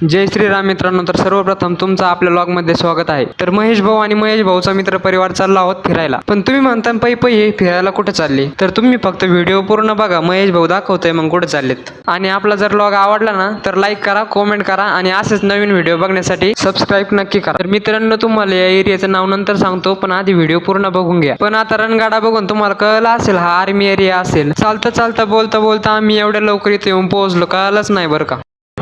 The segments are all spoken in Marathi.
जय श्रीराम मित्रांनो तर सर्वप्रथम तुमचं आपल्या लॉगमध्ये स्वागत आहे. तर महेश भाऊ आणि महेश भाऊचा मित्र परिवार चालला आहोत फिरायला. पण तुम्ही म्हणता पै पै हे फिरायला कुठे चालले? तर तुम्ही फक्त व्हिडिओ पूर्ण बघा महेश भाऊ दाखवतोय मग कुठे चाललेत. आणि आपला जर लॉग आवडला ना तर लाईक करा कॉमेंट करा आणि असेच नवीन व्हिडिओ बघण्यासाठी सबस्क्राईब नक्की करा. तर मित्रांनो तुम्हाला या एरियाचं नाव नंतर सांगतो पण आधी व्हिडिओ पूर्ण बघून घ्या. पण आता रणगाडा बघून तुम्हाला कळलं असेल हा आर्मी एरिया असेल. चालता चालता बोलता बोलता आम्ही एवढ्या लवकर इथे येऊन पोहोचलो कळलंच नाही बरं का.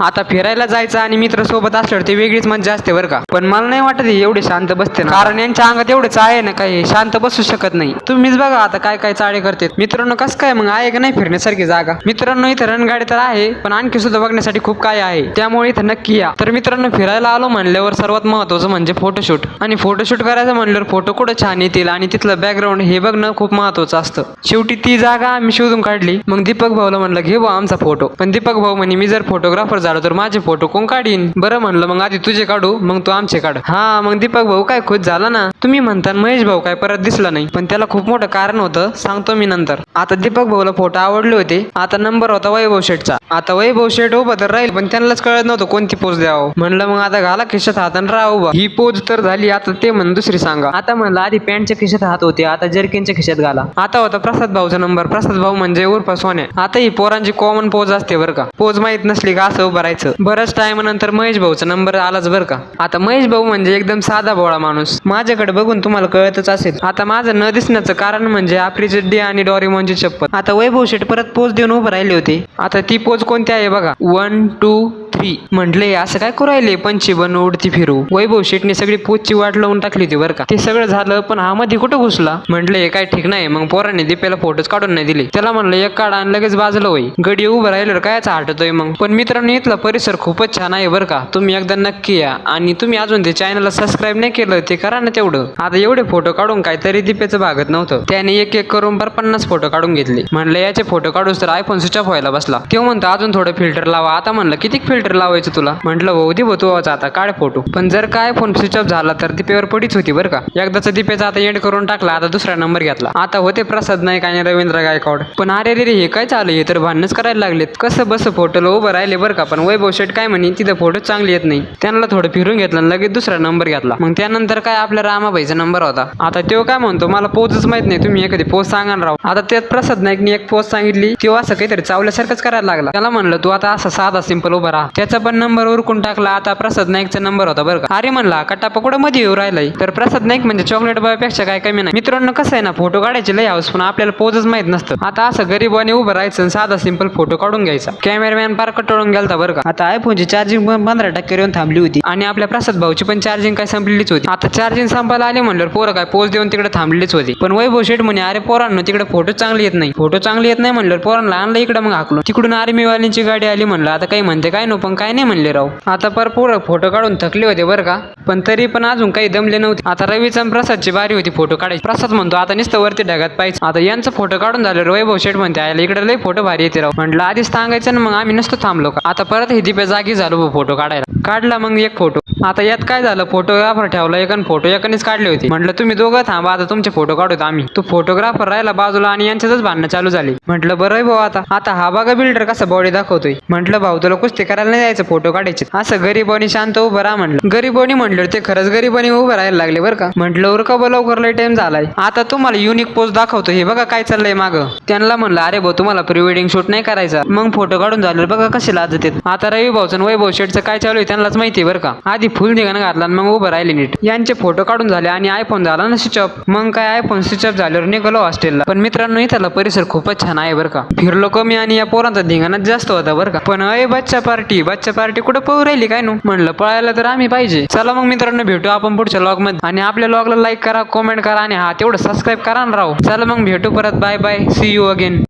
आता फिरायला जायचं आणि मित्र सोबत असल्यावर ते वेगळीच मजा असते बरं का. पण मला नाही वाटत हे एवढे शांत बसते ना. कारण यांच्या अंगात एवढेच आहे ना काही शांत बसू शकत नाही. तुम्हीच बघा आता काय काय चाळे करते मित्रांनो कसं काय मग आहे का नाही फिरण्यासारखी जागा? मित्रांनो इथं रणगाडी तर आहे पण आणखी सुद्धा बघण्यासाठी खूप काय आहे. त्यामुळे इथं नक्की या. तर मित्रांनो फिरायला आलो म्हणल्यावर सर्वात महत्वाचं म्हणजे फोटोशूट आणि फोटोशूट करायचं म्हणल्यावर फोटो कुठं छान येतील आणि तिथलं बॅकग्राऊंड हे बघणं खूप महत्वाचं असतं. शेवटी ती जागा आम्ही शोधून काढली. मग दीपक भाऊला म्हणलं घे आमचा फोटो पण दीपक भाऊ म्हणे मी जर फोटोग्राफर झालो तर माझे फोटो कोण काढीन? बरं म्हणलं मग आधी तुझे काढू मग तू आमचे काढ. हा मग दीपक भाऊ काय खुश झाला ना? तुम्ही म्हणता महेश भाऊ काय परत दिसला नाही. पण त्याला खूप मोठं कारण होतं सांगतो मी नंतर. आता दीपक भाऊला फोटो आवडले होते आता नंबर होता वैभव शेटचा आता वैभव शेट उभं तर राहील पण त्यांनाच कळत नव्हतं कोणती पोज द्यावं. म्हणलं मग आता घाला खिशात हात आणि राहा उभा. ही पोज तर झाली आता ते म्हण दुसरी सांगा. आता म्हणलं आधी पॅन्टच्या खिशात हात होते आता जर्किनच्या खिशात घाला. आता होता प्रसाद भाऊचा नंबर प्रसाद भाऊ म्हणजे उर्फ सोन्या. आता ही पोरांची कॉमन पोज असते बरं का. पोज माहीत नसली का असं उभं राहायचं बऱ्याच टाइम नंतर महेश भाऊचा नंबर आलाच बरं का. आता महेश भाऊ म्हणजे एकदम साधा भोळा माणूस. माझ्याकडे बघून तुम्हाला कळतच असेल. आता माझं न दिसण्याचं कारण म्हणजे आपली चड्डी आणि डॉरीमॉनची चप्पल. आता वैभव शेट परत पोज देऊन उभं राहिले होते. आता ती पोज कोणती आहे बघा. वन टू थ्री म्हटले असं काय करू राहिले? पंची बनू उडती फिरू. वैभव शेटने सगळी पोचची वाट लावून टाकली होती बरं का. ते सगळं झालं पण हा मध्ये कुठं घुसला? म्हटलं हे काय ठीक नाही. मग पोरांनी दीपेला फोटोच काढून नाही दिले. त्याला म्हणलं एक काढा आणि लगेच बाजलं होई. गडी उभं राहिलं कायच हटतोय मग? पण मित्रांनो इथला परिसर खूपच छान आहे बरं का. तुम्ही एकदा नक्की या. आणि तुम्ही अजून ते चॅनलला सबस्क्राईब नाही केलं ते करा ना तेवढं. आता एवढे फोटो काढून काहीतरी तरी दीपेचं भागत नव्हतं. त्याने एक एक करून बर पन्नास फोटो काढून घेतले. म्हणलं याचे फोटो काढूस तर आयफोन स्विच ऑफ व्हायला बसला. तेव्हा म्हणतो अजून थोडं फिल्टर लावा. आता म्हणलं किती फिल्टर लावायचं तुला? म्हटलं भाऊ दे तू आता काढ फोटो पण जर काय फोन स्विच ऑफ झाला तर दीपेवर पडीच होती बरं का. एकदाचा दीपेचा आता एंड करून टाकला आता दुसरा नंबर घेतला. आता होते प्रसाद नाईक आणि रवींद्र गायकवाड. पण अरे रे हे काय चालू हे तर भांडणच करायला लागलेत. कसं बस फोटोला उभं राहिले बरं का? पण वैभव शेट काय म्हणे तिथं फोटो चांगली येत नाही. त्यांना थोडं फिरून घेतलं लगेच दुसरा नंबर घेतला. मग त्यानंतर काय आपल्या रामाबाईचा नंबर होता. आता तो काय म्हणतो मला पोजच माहीत नाही तुम्ही एखादी पोच सांगा राहू राव. आता त्यात प्रसाद नाईकनी एक पोच सांगितली तेव्हा असं काहीतरी चावल्यासारखंच करायला लागला. त्याला म्हणलं तू आता असा साधा सिंपल उभा राहा. त्याचा पण नंबर उरकून टाकला आता प्रसाद नाईकचा नंबर होता बरं का. अरे म्हणला कट्टा पकोडा मध्ये येऊ राहिलाय. तर प्रसाद नाईक म्हणजे चॉकलेट बॉयपेक्षा काय कमी नाही. मित्रांनो कसं आहे ना फोटो काढायचे लय हाऊस पण आपल्याला पोजच माहीत नसतं. आता असं गरीबाने उभं राहायचं आणि साधा सिंपल फोटो काढून घ्यायचा. कॅमेरामॅन पार कटळून होता बरं का? आता आयफोनची चार्जिंग पण पंधरा टक्के येऊन थांबली होती. आणि आपल्या प्रसाद भाऊची पण चार्जिंग काय संपलेलीच होती. आता चार्जिंग संपायला आले म्हणल्यावर पोरं काय पोज देऊन तिकडे थांबलेच होती. पण वैभव शेठ म्हणे अरे पोरांनो तिकडे फोटो चांगले येत नाही. फोटो चांगले येत नाही म्हणल्यावर पोरांना आणलं इकडे मग हाकलो. तिकडून आर्मीवाल्यांची गाडी आली म्हणलं आता काही म्हणते काय नो पण काय नाही म्हणले राव. आता पर पोरं फोटो काढून थकले होते बरं का? पण तरी पण अजून काही दमले नव्हते. आता रवीचा प्रसादची बारी होती फोटो काढायची. प्रसाद म्हणतो आता नुसतं वरती ढगात पाहिजे आता यांचं फोटो काढून झालं वैभव शेठ म्हणते आयला इकडे लय फोटो भारी येते राव. म्हटलं आधीच सांगायचं ना मग आम्ही नुसतं थांबलो का? आता परत हे दिप्या जागी झालो फोटो काढायला. काढला मग एक फोटो आता यात काय झालं? फोटोग्राफर ठेवला एक फोटो एकानेच काढले होते. म्हटलं तुम्ही दोघं थांबा आता तुमचे फोटो काढूत आम्ही. तो फोटोग्राफर राहिला बाजूला आणि यांच्यातच भांडणं चालू झाली. म्हटलं बरं आहे भाऊ आता. आता हा बघा बिल्डर कसा बॉडी दाखवतोय. म्हटलं भाऊ तुला कुस्ती करायला नाही जायचं फोटो काढायचे. असं गरीबानी शांत उभं राहा म्हटलं. गरीबानी म्हटलं ते खरंच गरीबानी उभं राहायला लागले बरं का. म्हटलं उर का लवकर लय टाइम झालाय. आता तुम्हाला युनिक पोस्ट दाखवतो. हे बघा काय चाललंय मागं. त्यांना म्हणलं अरे भाऊ तुम्हाला प्री वेडिंग शूट नाही करायचा. मग फोटो काढून झालं बघा कसे लाजत येत आता रवी भाऊचं वैभव शेटचं काय चालू आहे त्यांनाच माहिती आहे बरं का. आधी फुल निघाणं घातला आणि मग उभं राहिले नीट. यांचे फोटो काढून झाले आणि आयफोन झाला ना स्विच ऑफ मग काय आयफोन स्विच ऑफ झाल्यावर निघालो हॉस्टेलला पण मित्रांनो इथला परिसर खूपच छान आहे बरं का. फिरलो कमी आणि या पोरांचा धिंगाणाच जास्त होता बरं का. पण अय बच्चा पार्टी बच्चा पार्टी कुठं पळू राहिली काय नु? म्हणलं पळायला तर आम्ही पाहिजे. चला मग मित्रांनो भेटू आपण पुढच्या लॉगमध्ये आणि आपल्या लॉगला लाईक करा कमेंट करा आणि हा तेवढं सबस्क्राईब करा ना राव. चला मग भेटू परत. Bye bye see you again